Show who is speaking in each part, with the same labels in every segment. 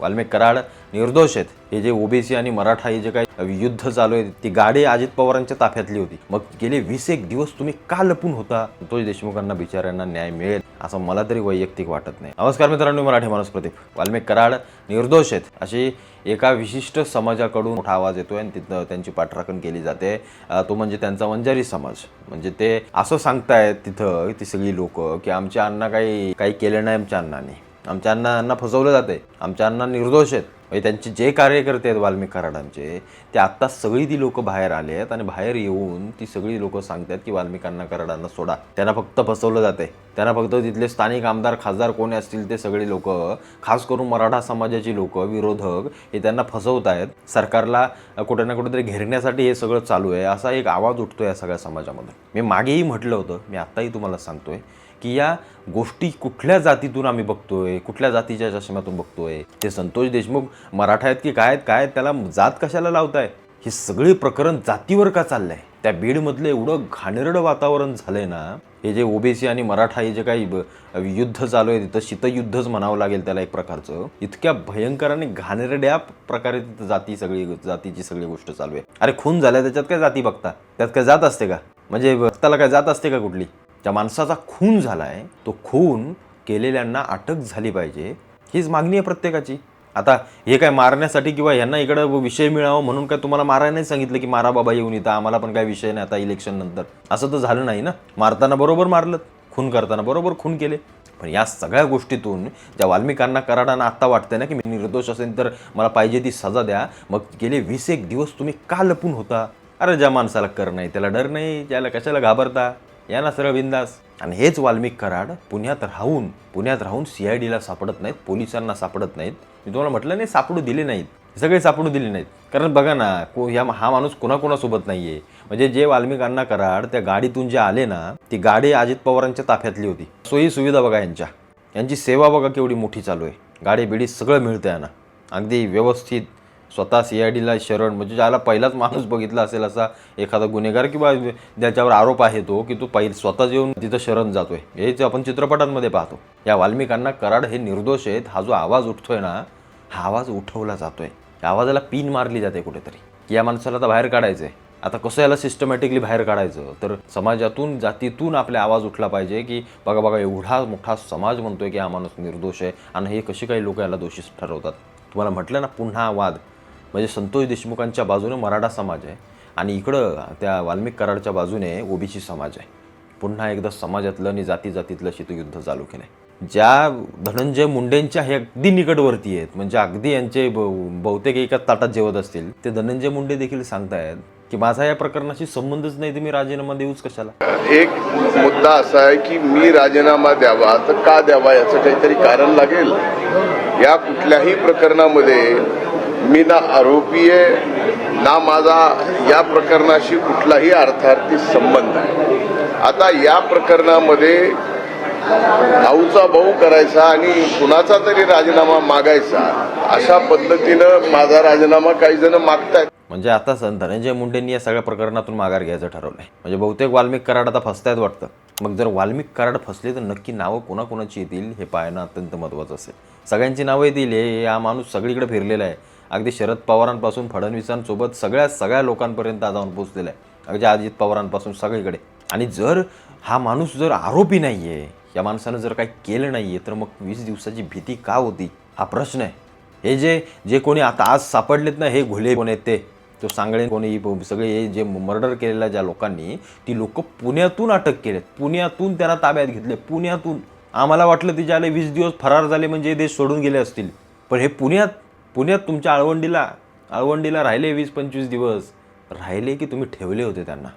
Speaker 1: वाल्मिक कराड निर्दोष आहेत. हे जे ओबीसी आणि मराठा हे जे काही युद्ध चालू आहे ती गाडी अजित पवारांच्या ताफ्यातली होती. मग गेले वीस एक दिवस तुम्ही का लपून होता? संतोष देशमुखांना बिचाऱ्यांना न्याय मिळेल असं मला तरी वैयक्तिक वाटत नाही. नमस्कार मित्रांनो मराठी माणूस प्रदीप वाल्मिक कराड निर्दोष आहेत. अशी एका विशिष्ट समाजाकडून मोठा आवाज येतोय आणि तिथं त्यांची पाठराखण केली जाते. तो म्हणजे त्यांचा वंजारी समाज. म्हणजे ते असं सांगतायत तिथं ती सगळी लोक की आमच्या अण्णा काही काही केलं नाही आमच्या अण्णाने. आमच्या अण्णांना फसवलं जाते. आमच्या अण्णा निर्दोष आहेत. म्हणजे त्यांचे जे कार्यकर्ते आहेत वाल्मिक कराडांचे ते आत्ता सगळी ती लोकं बाहेर आले आहेत आणि बाहेर येऊन ती सगळी लोकं सांगतात की वाल्मिकांना कराडांना सोडा. त्यांना फक्त फसवलं जाते. त्यांना फक्त तिथले स्थानिक आमदार खासदार कोणी असतील ते सगळे लोक खास करून मराठा समाजाची लोक विरोधक हे त्यांना फसवत आहेत सरकारला कुठे ना कुठेतरी घेरण्यासाठी हे सगळं चालू आहे. असा एक आवाज उठतो या सगळ्या समाजामधून. मी मागेही म्हटलं होतं मी आत्ताही तुम्हाला सांगतोय. की या गोष्टी कुठल्या जातीतून आम्ही बघतोय कुठल्या जातीच्या चष्म्यातून बघतोय? ते संतोष देशमुख मराठा आहेत की काय आहेत काय त्याला जात कशाला लावताय? हे सगळे प्रकरण जातीवर का चाललंय? त्या बीडमधलं एवढं घाणेरडं वातावरण झालंय ना हे जे ओबीसी आणि मराठा हे जे काही युद्ध चालू आहे तिथं शीतयुद्धच म्हणावं लागेल त्याला एक प्रकारचं. इतक्या भयंकर आणि घाणेरड्या प्रकारे तिथं जाती सगळी जातीची सगळी गोष्ट चालू आहे. अरे खून झाल्या त्याच्यात काय जाती बघता? त्यात काय जात असते का? म्हणजे भक्ताला काय जात असते का कुठली? त्या माणसाचा खून झाला आहे तो खून केलेल्यांना अटक झाली पाहिजे हीच मागणी आहे प्रत्येकाची. आता हे काय मारण्यासाठी किंवा यांना इकडं विषय मिळावा म्हणून काय तुम्हाला मारायला नाही सांगितलं की मारा बाबा येऊन इथं आम्हाला पण काय विषय नाही आता इलेक्शन नंतर. असं तर झालं नाही ना? मारताना बरोबर मारलं खून करताना बरोबर खून केले. पण या सगळ्या गोष्टीतून ज्या वाल्मिकांना कराडांना आत्ता वाटतंय ना की मी निर्दोष असेल तर मला पाहिजे ती सजा द्या. मग गेले वीस एक दिवस तुम्ही का लपून होता? अरे ज्या माणसाला कर नाही त्याला डर नाही त्याला कशाला घाबरता? या ना सरळ बिंदास. आणि हेच वाल्मिक कराड पुण्यात राहून पुण्यात राहून सी आय डीला सापडत नाहीत पोलिसांना सापडत नाहीत. मी तुम्हाला म्हटलं नाही सापडू दिले नाहीत. सगळे सापडू दिले नाहीत. कारण बघा ना को ह्या हा माणूस कोणाकोणासोबत नाही आहे म्हणजे जे वाल्मिकांना कराड त्या गाडीतून जे आले ना ती गाडी अजित पवारांच्या ताफ्यातली होती. सोयी सुविधा बघा यांच्या. यांची सेवा बघा केवढी मोठी चालू आहे. गाडी बिडी सगळं मिळतं यांना. अगदी व्यवस्थित स्वतः सी आय डीला शरण म्हणजे ज्याला पहिलाच माणूस बघितला असेल असा एखादा गुन्हेगार किंवा ज्याच्यावर आरोप आहे तो की तो पहिल स्वतःच येऊन तिथं शरण जातोय. हेच आपण चित्रपटांमध्ये पाहतो. या वाल्मिकांना कराड हे निर्दोष आहेत. हा जो आवाज उठतोय ना हा आवाज उठवला जातोय. या आवाजाला पिन मारली जाते कुठेतरी. की या माणसाला आता बाहेर काढायचंय. आता कसं याला सिस्टमॅटिकली बाहेर काढायचं? तर समाजातून जातीतून आपला आवाज उठला पाहिजे की बघा बघा एवढा मोठा समाज म्हणतोय की हा माणूस निर्दोष आहे. आणि हे कसे काही लोक याला दोषी ठरवतात? तुम्हाला म्हटलं ना पुन्हा वाद. म्हणजे संतोष देशमुखांच्या बाजूने मराठा समाज आहे आणि इकडं त्या वाल्मिक कराडच्या बाजूने ओबीसी समाज आहे. पुन्हा एकदा समाजातलं आणि जाती जातीतलं शीतयुद्ध चालू केलं आहे ज्या धनंजय मुंडेंच्या हे अगदी निकटवर्ती आहेत म्हणजे अगदी यांचे बहुतेक एकाच ताटात जेवत असतील ते धनंजय मुंडे देखील सांगतायत की माझा या प्रकरणाशी संबंधच नाही तर मी राजीनामा देऊच कशाला?
Speaker 2: एक मुद्दा असा आहे की मी राजीनामा द्यावा तर का द्यावा याचं काहीतरी कारण लागेल. या कुठल्याही प्रकरणामध्ये मी ना आरोपी आहे ना माझा या प्रकरणाशी कुठलाही अर्थार्थी संबंध आहे आता या प्रकरणामध्ये भाऊचा भाऊ करायचा आणि कुणाचा तरी राजीनामा मागायचा अशा पद्धतीनं माझा राजीनामा काही जण मागतायत.
Speaker 1: म्हणजे आता संत धनंजय मुंडेंनी या सगळ्या प्रकरणातून माघार घ्यायचं ठरवलंय. म्हणजे बहुतेक वाल्मिक कराड आता फसतायत वाटतं. मग जर वाल्मिक कराड फसले तर नक्की नावं कोणाकोणाची येतील हे पाहणं अत्यंत महत्त्वाचं असेल. सगळ्यांची नावं येतील हे हा माणूस सगळीकडे फिरलेला आहे. अगदी शरद पवारांपासून फडणवीसांसोबत सगळ्या सगळ्या लोकांपर्यंत आज जाऊन पोचलेला आहे अगदी अजित पवारांपासून सगळीकडे. आणि जर हा माणूस जर आरोपी नाही आहे या माणसानं जर काही केलं नाही आहे तर मग वीस दिवसाची भीती का होती? हा प्रश्न आहे. हे जे जे कोणी आता आज सापडलेत ना हे घोले कोण आहेत ते? तो सांगळे कोणी सगळे हे जे मर्डर केलेल्या ज्या लोकांनी ती लोक पुण्यातून अटक केलेत. पुण्यातून त्यांना ताब्यात घेतले पुण्यातून आम्हाला वाटलं ते ज्याला वीस दिवस फरार झाले म्हणजे देश सोडून गेले असतील. पण हे पुण्यात पुण्यात तुमच्या आळवंडीला आळवंडीला राहिले वीस पंचवीस दिवस. राहिले की तुम्ही ठेवले होते त्यांना.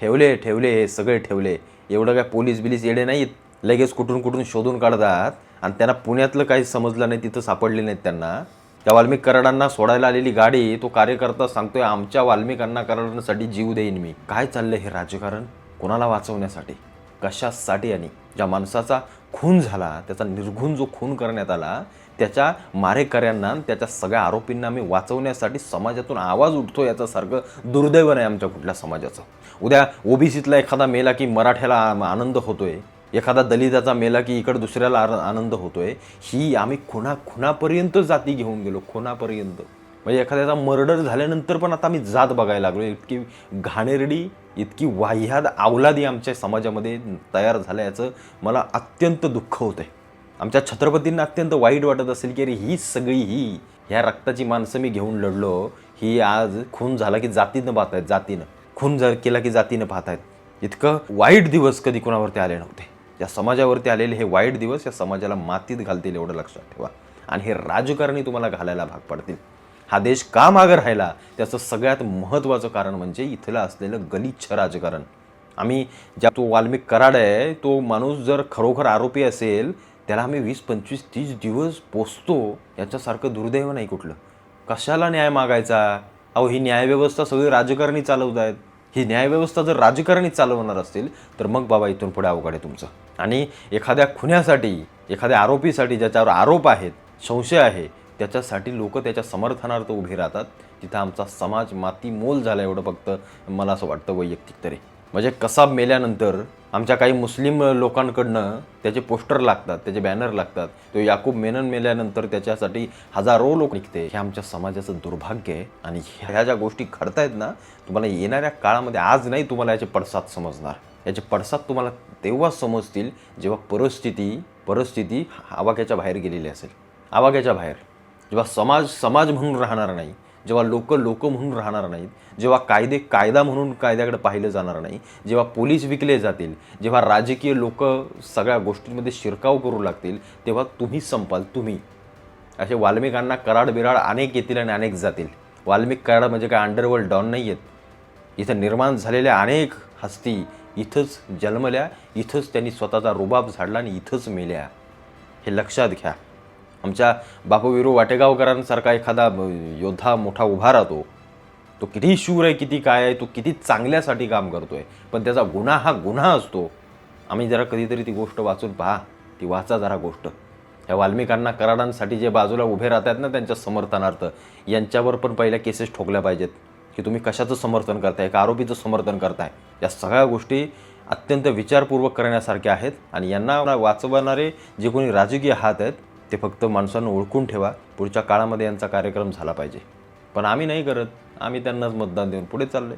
Speaker 1: ठेवले ठेवले हे सगळे ठेवले. एवढं काय पोलीस बिलीस येडे नाहीत? लगेच कुठून कुठून शोधून काढतात. आणि त्यांना पुण्यातलं काही समजलं नाही तिथं सापडले नाहीत त्यांना. त्या वाल्मिक कराडांना सोडायला आलेली गाडी तो कार्यकर्ता सांगतोय आमच्या वाल्मिकांना कराडांसाठी जीव देईन मी. काय चाललं हे राजकारण? कोणाला वाचवण्यासाठी? कशासाठी आणि ज्या माणसाचा खून झाला त्याचा निर्घुण जो खून करण्यात आला त्याच्या मारेकऱ्यांना आणि त्याच्या सगळ्या आरोपींना आम्ही वाचवण्यासाठी समाजातून आवाज उठतो याच्यासारखं दुर्दैव नाही आमच्या कुठल्या समाजाचं. उद्या ओबीसीतला एखादा मेला की मराठ्याला आनंद होतोय एखादा दलिताचा मेला की इकडं दुसऱ्याला आनंद होतोय ही आम्ही खुणा खुणापर्यंत जाती घेऊन गेलो खुणापर्यंत. म्हणजे एखाद्याचा मर्डर झाल्यानंतर पण आता आम्ही जात बघायला लागलो इतकी घाणेरडी इतकी वाह्याद अवलादी आमच्या समाजामध्ये तयार झाल्याचं मला अत्यंत दुःख होतंय. आमच्या छत्रपतींना अत्यंत वाईट वाटत असेल की अरे ही सगळी ही ह्या रक्ताची माणसं मी घेऊन लढलो ही आज खून झाला की जातीनं पाहत आहेत जातीनं. खून जर केला की जातीनं पाहत आहेत इतकं वाईट दिवस कधी कोणावरती आले नव्हते. या समाजावरती आलेले हे वाईट दिवस या समाजाला मातीत घालतील एवढं लक्षात ठेवा. आणि हे राजकारणी तुम्हाला घालायला भाग पडतील. हा देश का मागं राहिला? त्याचं सगळ्यात महत्त्वाचं कारण म्हणजे इथलं असलेलं गलिच्छ राजकारण. आम्ही ज्या तो वाल्मिक कराड आहे तो माणूस जर खरोखर आरोपी असेल त्याला आम्ही वीस पंचवीस तीस दिवस पोचतो याच्यासारखं दुर्दैव नाही कुठलं. कशाला न्याय मागायचा? अहो ही न्यायव्यवस्था सगळी राजकारणी चालवत आहेत ही न्यायव्यवस्था जर राजकारणी चालवणार असतील तर मग बाबा इथून पुढे अवघड आहे तुमचं. आणि एखाद्या खुन्यासाठी एखाद्या आरोपीसाठी ज्याच्यावर आरोप आहेत संशय आहे त्याच्यासाठी लोक त्याच्या समर्थनार्थ उभे राहतात. तिथं आमचा समाज माती मोल झाला एवढं फक्त मला असं वाटतं वैयक्तिक तरी. म्हणजे कसाब मेल्यानंतर आमच्या काही मुस्लिम लोकांकडनं त्याचे पोस्टर लागतात त्याचे बॅनर लागतात. तो याकूब मेनन मेल्यानंतर त्याच्यासाठी हजारो लोक निघते. हे आमच्या समाजाचं दुर्भाग्य आहे आणि ह्या ज्या गोष्टी घडतायत ना तुम्हाला येणाऱ्या काळामध्ये आज नाही तुम्हाला याचे पडसाद समजणार. याचे पडसाद तुम्हाला तेव्हा समजतील जेव्हा परिस्थिती परिस्थिती आवाक्याच्या बाहेर गेलेली असेल. आवाक्याच्या बाहेर. जेव्हा समाज समाज म्हणून राहणार नाही जेव्हा लोक लोक म्हणून राहणार नाहीत जेव्हा कायदे कायदा म्हणून कायद्याकडे पाहिलं जाणार नाही जेव्हा पोलीस विकले जातील जेव्हा राजकीय लोक सगळ्या गोष्टींमध्ये शिरकाव करू लागतील तेव्हा तुम्ही संपाल तुम्ही. असे वाल्मिकांना कराड बिराड अनेक येतील आणि अनेक जातील. वाल्मिक कराड म्हणजे काय? अंडरवर्ल्ड डॉन नाही आहेत इथं निर्माण झालेल्या अनेक हस्ती इथंच जन्मल्या इथंच त्यांनी स्वतःचा रुबाब झाडला आणि इथंच मेल्या. हे लक्षात घ्या. आमच्या बापूविरू वाटेगावकरांसारखा एखादा योद्धा मोठा उभा राहतो. तो किती शूर आहे किती काय आहे तो किती चांगल्यासाठी काम करतो आहे पण त्याचा गुन्हा हा गुन्हा असतो. आम्ही जरा कधीतरी ती गोष्ट वाचून पहा. ती वाचा जरा गोष्ट. ह्या वाल्मिकांना कराडांसाठी जे बाजूला उभे राहतात ना त्यांच्या समर्थनार्थ यांच्यावर पण पहिल्या केसेस ठोकल्या पाहिजेत. की तुम्ही कशाचं समर्थन करताय का आरोपीचं समर्थन करताय? या सगळ्या गोष्टी अत्यंत विचारपूर्वक करण्यासारख्या आहेत आणि यांना वाचवणारे जे कोणी राजकीय हात आहेत ते फक्त माणसानं ओळखून ठेवा. पुढच्या काळामध्ये यांचा कार्यक्रम झाला पाहिजे. पण आम्ही नाही करत. आम्ही त्यांनाच मतदान देऊन पुढे चाललोय.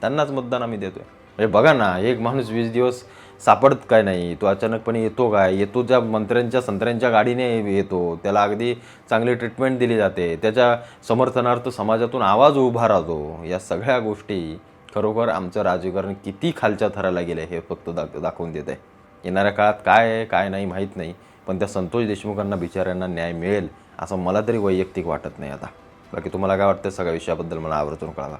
Speaker 1: त्यांनाच मतदान आम्ही देतो आहे म्हणजे बघा ना एक माणूस वीस दिवस सापडत काय नाही? तो अचानकपणे येतो काय? येतो त्या मंत्र्यांच्या संत्र्यांच्या गाडीने येतो. त्याला अगदी चांगली ट्रीटमेंट दिली जाते. त्याच्या समर्थनार्थ समाजातून आवाज उभा राहतो. या सगळ्या गोष्टी खरोखर आमचं राजकारण किती खालच्या थराला गेलं हे फक्त दाख दाखवून देत आहे येणाऱ्या काळात काय आहे काय नाही माहीत नाही. पण त्या संतोष देशमुखांना बिचाऱ्यांना न्याय मिळेल असं मला तरी वैयक्तिक वाटत नाही आता. बाकी तुम्हाला काय वाटतं सगळ्या विषयाबद्दल मला आवर्जून कळवा.